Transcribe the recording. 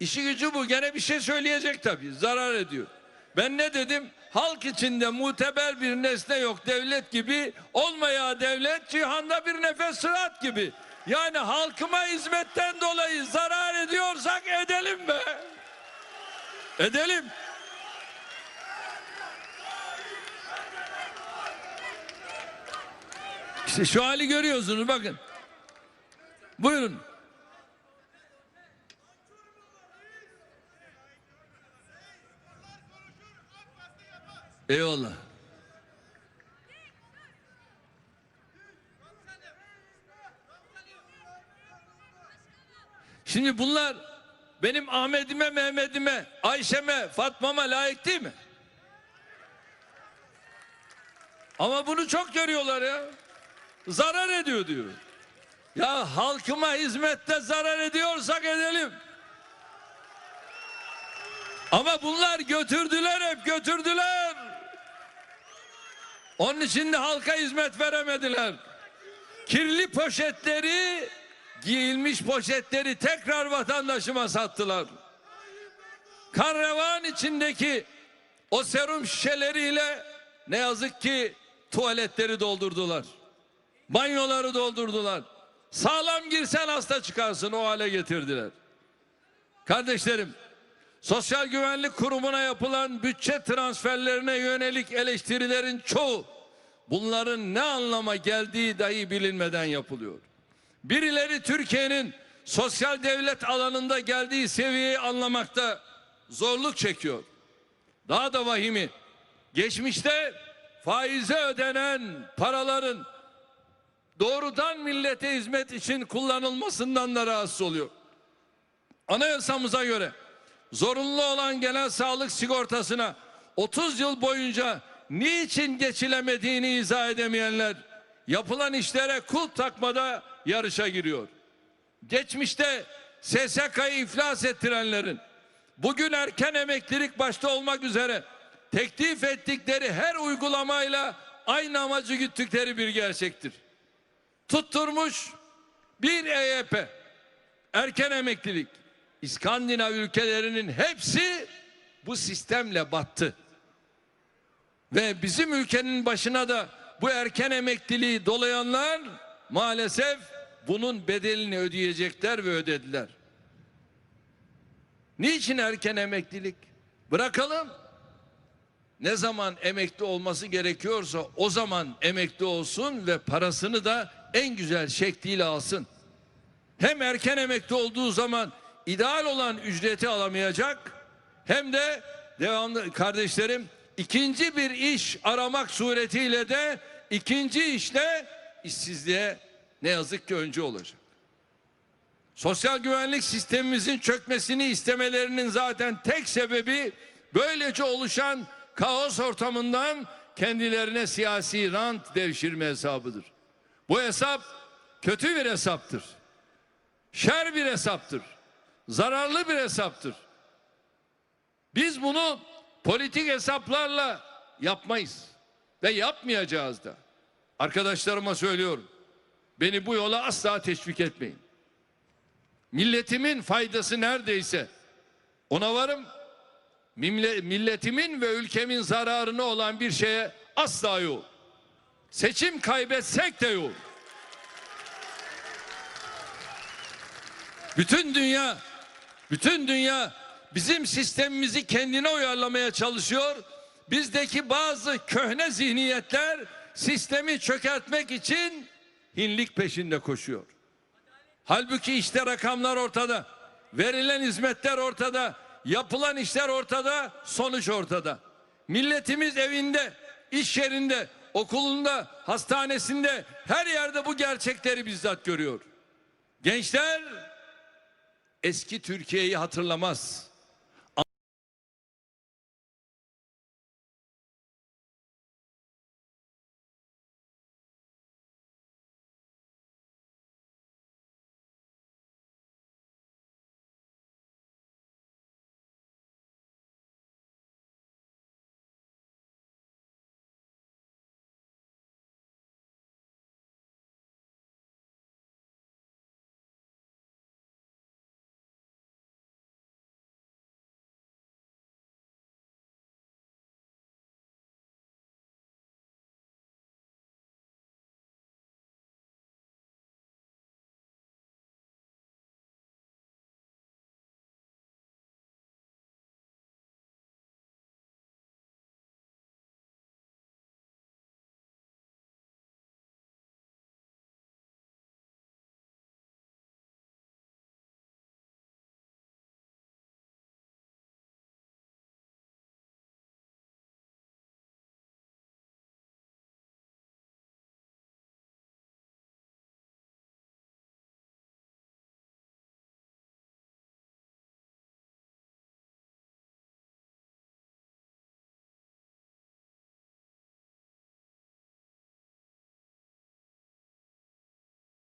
İşi gücü bu. Gene bir şey söyleyecek tabii. Zarar ediyor. Ben ne dedim? Halk içinde muteber bir nesne yok devlet gibi. Olmaya devlet cihanda bir nefes sırat gibi. Yani halkıma hizmetten dolayı zarar ediyorsak edelim be. Edelim. İşte şu hali görüyorsunuz bakın. Buyurun. Eyvallah. Şimdi bunlar benim Ahmet'ime, Mehmet'ime, Ayşe'me, Fatma'ma layık değil mi? Ama bunu çok görüyorlar ya. Zarar ediyor diyor. Ya halkıma hizmette zarar ediyorsak edelim. Ama bunlar götürdüler hep götürdüler. Onun için de halka hizmet veremediler. Kirli poşetleri, giyilmiş poşetleri tekrar vatandaşıma sattılar. Karrevan içindeki o serum şişeleriyle ne yazık ki tuvaletleri doldurdular. Banyoları doldurdular. Sağlam girsen hasta çıkarsın o hale getirdiler. Kardeşlerim, Sosyal Güvenlik Kurumu'na yapılan bütçe transferlerine yönelik eleştirilerin çoğu bunların ne anlama geldiği dahi bilinmeden yapılıyor. Birileri Türkiye'nin sosyal devlet alanında geldiği seviyeyi anlamakta zorluk çekiyor. Daha da vahimi geçmişte faize ödenen paraların doğrudan millete hizmet için kullanılmasından da rahatsız oluyor. Anayasamıza göre zorunlu olan genel sağlık sigortasına 30 yıl boyunca niçin geçilemediğini izah edemeyenler yapılan işlere kul takmada yarışa giriyor. Geçmişte SSK'yı iflas ettirenlerin bugün erken emeklilik başta olmak üzere teklif ettikleri her uygulamayla aynı amacı güttükleri bir gerçektir. Tutturmuş bir EYP erken emeklilik İskandinav ülkelerinin hepsi bu sistemle battı. Ve bizim ülkenin başına da bu erken emekliliği dolayanlar maalesef bunun bedelini ödeyecekler ve ödediler. Niçin erken emeklilik? Bırakalım. Ne zaman emekli olması gerekiyorsa o zaman emekli olsun ve parasını da en güzel şekliyle alsın. Hem erken emekli olduğu zaman ideal olan ücreti alamayacak hem de devamlı kardeşlerim ikinci bir iş aramak suretiyle de ikinci işte işsizliğe ne yazık ki önce olacak. Sosyal güvenlik sistemimizin çökmesini istemelerinin zaten tek sebebi böylece oluşan kaos ortamından kendilerine siyasi rant devşirme hesabıdır. Bu hesap kötü bir hesaptır. Şer bir hesaptır. Zararlı bir hesaptır. Biz bunu politik hesaplarla yapmayız ve yapmayacağız da. Arkadaşlarıma söylüyorum. Beni bu yola asla teşvik etmeyin. Milletimin faydası neredeyse ona varım. Mille- Milletimin ve ülkemin zararına olan bir şeye asla yok. Seçim kaybetsek de yok. Bütün dünya, bütün dünya bizim sistemimizi kendine uyarlamaya çalışıyor. Bizdeki bazı köhne zihniyetler sistemi çökertmek için hinlik peşinde koşuyor. Halbuki işte rakamlar ortada. Verilen hizmetler ortada. Yapılan işler ortada. Sonuç ortada. Milletimiz evinde, iş yerinde, okulunda, hastanesinde her yerde bu gerçekleri bizzat görüyor. Gençler eski Türkiye'yi hatırlamaz.